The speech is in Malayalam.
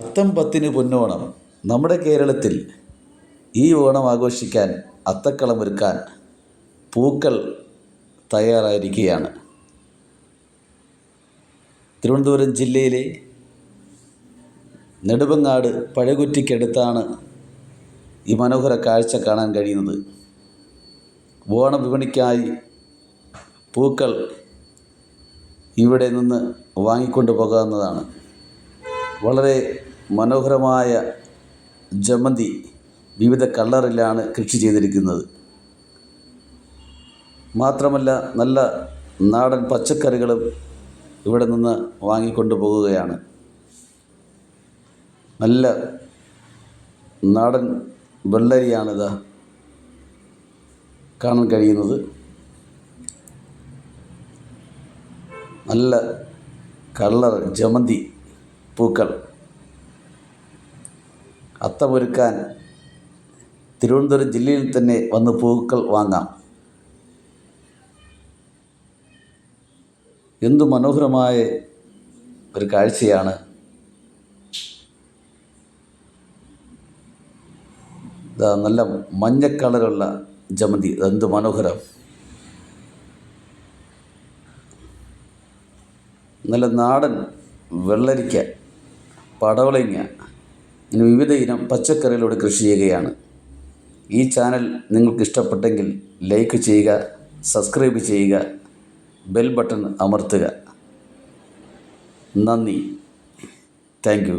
അത്തം പത്തിന് പൊന്നോണം. നമ്മുടെ കേരളത്തിൽ ഈ ഓണം ആഘോഷിക്കാൻ അത്തക്കളം അത്തക്കളമൊരുക്കാൻ പൂക്കൾ തയ്യാറായിരിക്കുകയാണ്. തിരുവനന്തപുരം ജില്ലയിലെ നെടുമങ്ങാട് പഴകുറ്റിക്കടുത്താണ് ഈ മനോഹര കാഴ്ച കാണാൻ കഴിയുന്നത്. ഓണവിപണിക്കായി പൂക്കൾ ഇവിടെ നിന്ന് വാങ്ങിക്കൊണ്ട് പോകാവുന്നതാണ്. വളരെ മനോഹരമായ ജമന്തി വിവിധ കളറിലാണ് കൃഷി ചെയ്തിരിക്കുന്നത്. മാത്രമല്ല നല്ല നാടൻ പച്ചക്കറികളും ഇവിടെ നിന്ന് വാങ്ങിക്കൊണ്ടു നല്ല നാടൻ വെള്ളരിയാണിത് കാണാൻ കഴിയുന്നത്. നല്ല കളർ ജമന്തി പൂക്കൾ. അത്തമൊരുക്കാൻ തിരുവനന്തപുരം ജില്ലയിൽ തന്നെ വന്ന് പൂക്കൾ വാങ്ങാം. എന്തു മനോഹരമായ ഒരു കാഴ്ചയാണ്. നല്ല മഞ്ഞ കളറുള്ള ജമന്തി. എന്ത് മനോഹരം. നല്ല നാടൻ വെള്ളരിക്ക പടവളങ്ങ ഇങ്ങനെ വിവിധ ഇനം പച്ചക്കറികളോട് കൃഷി ചെയ്യുകയാണ്. ഈ ചാനൽ നിങ്ങൾക്ക് ഇഷ്ടപ്പെട്ടെങ്കിൽ ലൈക്ക് ചെയ്യുക സബ്സ്ക്രൈബ് ചെയ്യുക ബെൽ ബട്ടൺ അമർത്തുക. നന്ദി. താങ്ക്